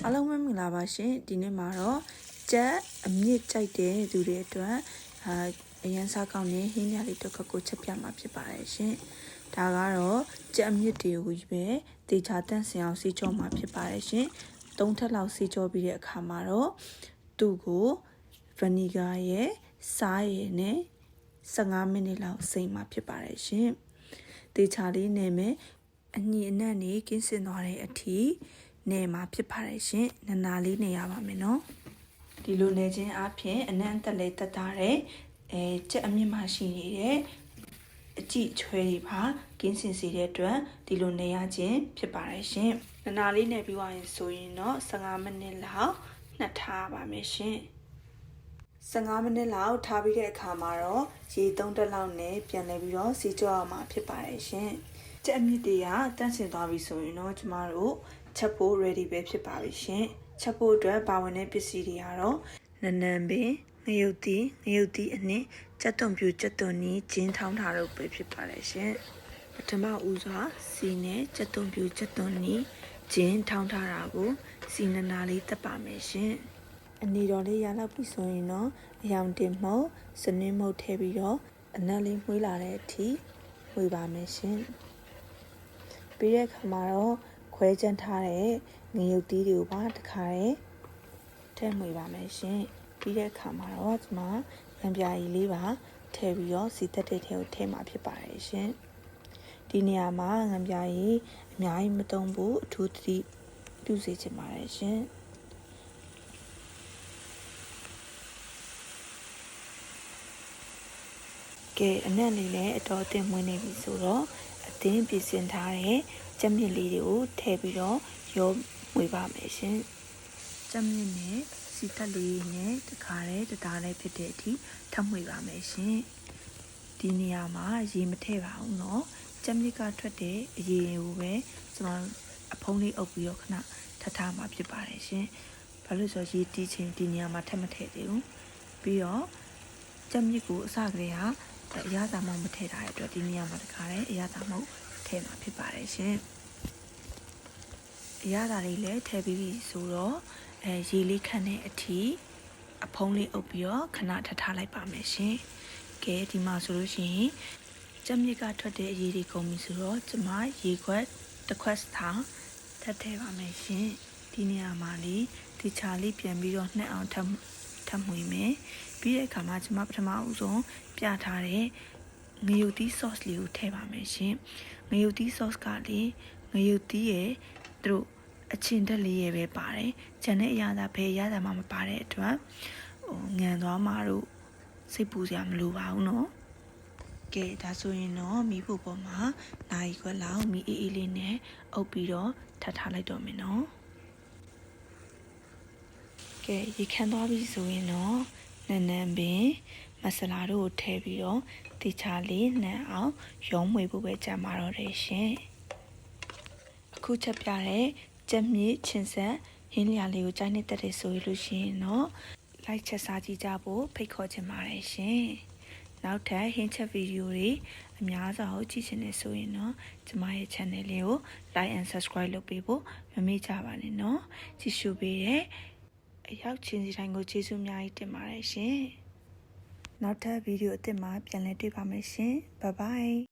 အားလုံးပဲမင်္ဂလာပါရှင်ဒီနေ့မှာတော့ကြက်အမြင့်ကြိုက်တဲ့သူတွေအတွက်အာအရန်စားကောင်းတဲ့ဟင်းရလေးတစ်ခါကိုချက်ပြမှာဖြစ်ပါတယ်ရှင်ဒါကတော့ကြက်အမြင့်တွေကိုကြီးပဲတေချာတန့်စင်အောင်စီကြောမှာဖြစ်ပါတယ်ရှင်သုံးထပ်လောက်စီကြောပြီးတဲ့အခါမှာတော့သူ့ကိုဗနီဂါရဲ့စားရည်နဲ့15မိနစ်လောက်စိမ့်မှာဖြစ်ပါတယ်ရှင်တေချာလေးနဲ့မယ်အညီအနက်နေကင်းစင်သွားတဲ့အထိ နေမှာဖြစ်ပါတယ်ရှင်နနာလေးနေရပါမယ်နော်ဒီလိုနေခြင်းအပြင်အနံ့တက်လေးတက်တာတဲ့အဲကြက်အမြင့်မှရှိနေတဲ့အကြည့်ချွဲတွေပါကင်းစင်စေတဲ့အတွက်ဒီလိုနေရခြင်းဖြစ်ပါတယ်ရှင်နနာလေးနေပြီးသွားရင်ဆိုရင်တော့15မိနစ်လောက်နှက်ထားပါမယ်ရှင်15မိနစ်လောက်ထားပြီးတဲ့အခါမှာတော့ရေ3တက်လောက်နဲ့ပြန်လည်ပြီးတော့စီကြောရမှာဖြစ်ပါတယ်ရှင်။ ကြက်အမြင့်တွေကတန့်စင်သွားပြီဆိုရင်တော့ကျမတို့ချက်ဖို့ ready ပဲဖြစ်ပါပြီရှင်။ချက်ဖို့အတွက်ပါဝင်တဲ့ပစ္စည်းတွေကတော့နနံပင်ငရုတ်တီငရုတ်တီအနည်းကြက်သွန်ပြူကြက်သွန်နီးဂျင်းထောင်းထားတော့ပဲဖြစ်ပါတယ်ရှင်။ပထမဦးစွာစီနဲ့ကြက်သွန်ပြူကြက်သွန်နီးဂျင်းထောင်းထားတာကိုစီနနာလေးတက်ပါမယ်ရှင်။အနေတော်လေးရလောက်ပြီဆိုရင်တော့အယောင်တင်မှုတ်စနင်းမှုတ်ထည့်ပြီးတော့အနက်လေးမှွေးလာတဲ့အထိဝေပါမယ်ရှင် ပြီးတဲ့အခါမှာတော့ခွဲကြမ်းထားတဲ့ငရုတ်တီးတွေကိုပါတခါတည်းထည့်မှွေပါမယ်ရှင်ပြီးတဲ့အခါမှာတော့ဒီမှာရံပြာရည်လေးပါထည့်ပြီးတော့စီတက်တဲ့ထဲကိုထည့်မှာဖြစ်ပါတယ်ရှင်ဒီနေရာမှာငံပြာရည်အများကြီးမသုံးဘူးအထူးသတိပြုစေချင်ပါတယ်ရှင်ကဲအနက်လေးလည်းအတော်အသင့်မွေးနေပြီဆိုတော့ အသင်းပြင်ဆင်ထားတဲ့ကြက်မြင့်လေးတွေကိုထည့်ပြီးတော့ရောမွေပါမယ်ရှင်ကြက်မြင့်နဲ့စီတက်လေးနဲ့တခါတည်းတသားလေးဖြစ်တဲ့အထိထပ်မွေပါမယ်ရှင်ဒီနေရာမှာရေမထည့်ပါဘူးเนาะကြက်မြင့်ကထွက်တဲ့အရေကိုပဲကျွန်တော်အဖုံးလေးအုပ်ပြီးတော့ခဏထပ်ထားမှာဖြစ်ပါတယ်ရှင်ဘာလို့ဆိုတော့ရေတီးချင်းဒီနေရာမှာထပ်မထည့်သေးဘူးပြီးတော့ကြက်မြင့်ကိုအစကတည်းက အရသာမုံမထည့်ထားတဲ့အတွက်ဒီနေရာမှာတခါတည်းအရသာမုံထည့်မှာဖြစ်ပါတယ်ရှင်အရသာလေးလည်းထည့်ပြီးပြီဆိုတော့အဲရေလေးခန့်တဲ့အထိအဖုံးလေးအုပ်ပြီးတော့ခဏထထားလိုက်ပါမယ်ရှင်ကဲဒီမှာဆိုလို့ရှိရင်ကြက်မြစ်ကထွက်တဲ့အရေးတွေကုန်ပြီဆိုတော့ကျမရေခွက်တစ်ခွက်ထောင်ထပ်ထည့်ပါမယ်ရှင်ဒီနေရာမှာလေးဒီချာလေးပြန်ပြီးတော့နှက်အောင်ထပ် ထပ်မှွေမယ်ပြီးတဲ့အခါမှာကျမပထမဦးဆုံးပြထားတဲ့ငရုတ်သီး sauce လေးကိုထည့်ပါမယ်ရှင်ငရုတ်သီး sauce ကလေငရုတ်သီးရဲ့သူတို့အချင်းတက်လေးရဲ့ပဲပါတယ်။ဂျန်တဲ့အရာသာဘယ်အရာသာမှမပါတဲ့အတွက်ဟိုငံသွားမှာတို့စိတ်ပူစရာမလိုပါဘူးနော်။ကဲဒါဆိုရင်တော့မိဖို့ပေါ်မှာနိုင်ခွက်လောက်မိအေးအေးလေးနဲ့အုပ်ပြီးတော့ထပ်ထားလိုက်တော့မယ်နော်။ ကဲရေခမ်းသွားပြီဆိုရင်တော့နန်းနန်းပင်မဆလာတို့ထည့်ပြီးတော့တခြားလေးနန်းအောင်ရုံးမွေဖို့ပဲကြံပါတော့တယ်ရှင်အခုချက်ပြတဲ့ကြက်မြေချင်ဆက်ဟင်းလျာလေးကိုကြိုင်းနေတတ်တယ်ဆိုလို့ရှိရင်တော့လိုက်ချက်စားကြည့်ကြဖို့ဖိတ်ခေါ်ချင်ပါတယ်ရှင်နောက်ထပ်ဟင်းချက်ဗီဒီယိုတွေအများစွာကိုကြည့်ချင်နေဆိုရင်တော့ကျမရဲ့ channel လေးကို like and subscribe လုပ်ပေးဖို့မမေ့ကြပါနဲ့နော်ကြည့်ရှုပေးတဲ့ အရောက်ချင်းစီတိုင်းကိုကျေးဇူးအများကြီးတင်ပါတယ်ရှင်နောက်ထပ်ဗီဒီယိုအသစ်မှာပြန်လည်တွေ့ပါမယ်ရှင် bye bye